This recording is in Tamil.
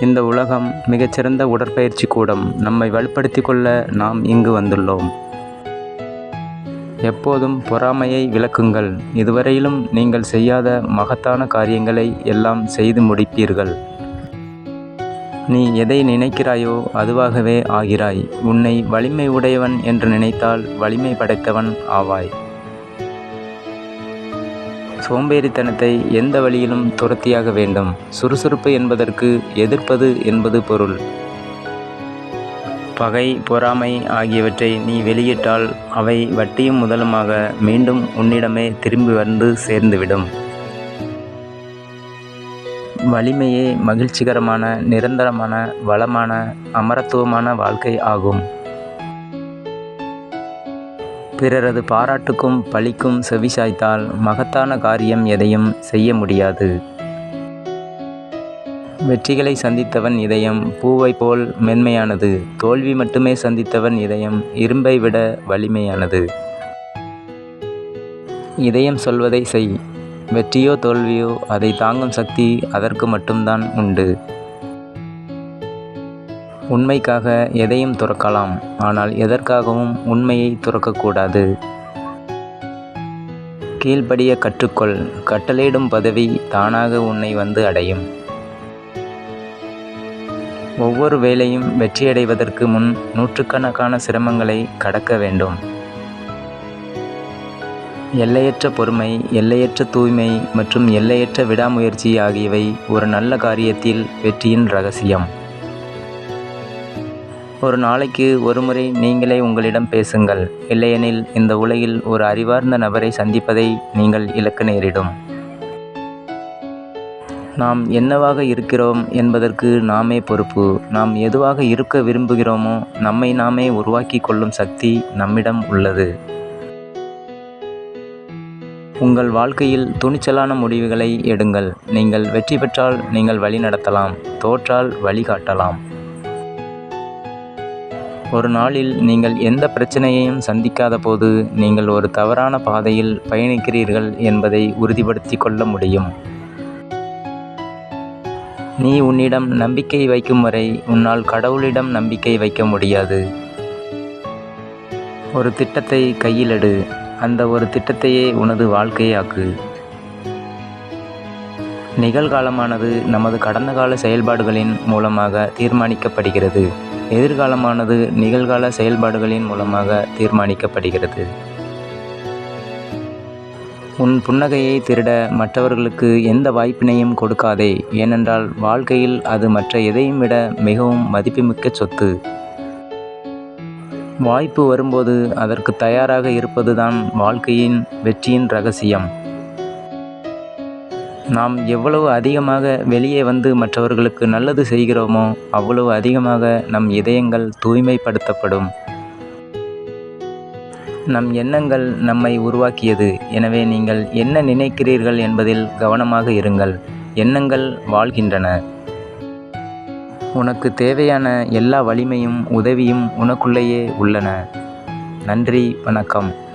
இந்த உலகம் மிகச்சிறந்த உடற்பயிற்சி கூடம். நம்மை வலுப்படுத்திக் கொள்ள நாம் இங்கு வந்துள்ளோம். எப்போதும் பொறாமையை விளக்குங்கள். இதுவரையிலும் நீங்கள் செய்யாத மகத்தான காரியங்களை எல்லாம் செய்து முடிப்பீர்கள். நீ எதை நினைக்கிறாயோ அதுவாகவே ஆகிறாய். உன்னை வலிமை உடையவன் என்று நினைத்தால் வலிமை படைத்தவன் ஆவாய். சோம்பேறித்தனத்தை எந்த வழியிலும் துரத்தியாக வேண்டும். சுறுசுறுப்பு என்பதற்கு எதிர்ப்பது என்பது பொருள். பகை பொறாமை ஆகியவற்றை நீ வெளியிட்டால் அவை வட்டியும் முதலுமாக மீண்டும் உன்னிடமே திரும்பி வந்து சேர்ந்துவிடும். வலிமையே மகிழ்ச்சிகரமான நிரந்தரமான வளமான அமரத்துவமான வாழ்க்கை ஆகும். பிறரது பாராட்டுக்கும் பழிக்கும் செவிசாய்த்தால் மகத்தான காரியம் எதையும் செய்ய முடியாது. வெற்றிகளை சந்தித்தவன் இதயம் பூவை போல் மென்மையானது. தோல்வி மட்டுமே சந்தித்தவன் இதயம் இரும்பை விட வலிமையானது. இதயம் சொல்வதை செய். வெற்றியோ தோல்வியோ அதை தாங்கும் சக்தி அதற்கு மட்டும்தான் உண்டு. உண்மைக்காக எதையும் துறக்கலாம். ஆனால் எதற்காகவும் உண்மையை துறக்கக்கூடாது. கீழ்ப்படிய கற்றுக்கொள். கட்டளையிடும் பதவி தானாக உன்னை வந்து அடையும். ஒவ்வொரு வேலையும் வெற்றியடைவதற்கு முன் நூற்றுக்கணக்கான சிரமங்களை கடக்க வேண்டும். எல்லையற்ற பொறுமை எல்லையற்ற தூய்மை மற்றும் எல்லையற்ற விடாமுயற்சி ஆகியவை ஒரு நல்ல காரியத்தில் வெற்றியின் ரகசியம். ஒரு நாளைக்கு ஒருமுறை நீங்களே உங்களிடம் பேசுங்கள். இல்லையெனில் இந்த உலகில் ஒரு அறிவார்ந்த நபரை சந்திப்பதை நீங்கள் இழக்க நேரிடும். நாம் என்னவாக இருக்கிறோம் என்பதற்கு நாமே பொறுப்பு. நாம் எதுவாக இருக்க விரும்புகிறோமோ நம்மை நாமே உருவாக்கி கொள்ளும் சக்தி நம்மிடம் உள்ளது. உங்கள் வாழ்க்கையில் துணிச்சலான முடிவுகளை எடுங்கள். நீங்கள் வெற்றி பெற்றால் நீங்கள் வழி நடத்தலாம். தோற்றால் வழிகாட்டலாம் ஒரு நாளில் நீங்கள் எந்த பிரச்சனையையும் சந்திக்காத போது நீங்கள் ஒரு தவறான பாதையில் பயணிக்கிறீர்கள் என்பதை உறுதிப்படுத்தி கொள்ள முடியும். நீ உன்னிடம் நம்பிக்கை வைக்கும் வரை உன்னால் கடவுளிடம் நம்பிக்கை வைக்க முடியாது. ஒரு திட்டத்தை கையிலெடு. அந்த ஒரு திட்டத்தையே உனது வாழ்க்கையாக்கு. நிகழ்காலமானது நமது கடந்த கால செயல்பாடுகளின் மூலமாக தீர்மானிக்கப்படுகிறது. எதிர்காலமானது நிகழ்கால செயல்பாடுகளின் மூலமாக தீர்மானிக்கப்படுகிறது. உன் புன்னகையை திருட மற்றவர்களுக்கு எந்த வாய்ப்பினையும் கொடுக்காதே ஏனென்றால் வாழ்க்கையில் அது மற்ற எதையும் விட மிகவும் மதிப்புமிக்க சொத்து. வாய்ப்பு வரும்போது அதற்கு தயாராக இருப்பதுதான் வாழ்க்கையின் வெற்றியின் ரகசியம். நாம் எவ்வளவு அதிகமாக வெளியே வந்து மற்றவர்களுக்கு நல்லது செய்கிறோமோ அவ்வளவு அதிகமாக நம் இதயங்கள் தூய்மைப்படுத்தப்படும். நம் எண்ணங்கள் நம்மை உருவாக்கியது. எனவே நீங்கள் என்ன நினைக்கிறீர்கள் என்பதில் கவனமாக இருங்கள். எண்ணங்கள் வாழ்கின்றன. உனக்கு தேவையான எல்லா வலிமையும் உதவியும் உனக்குள்ளேயே உள்ளன. நன்றி வணக்கம்.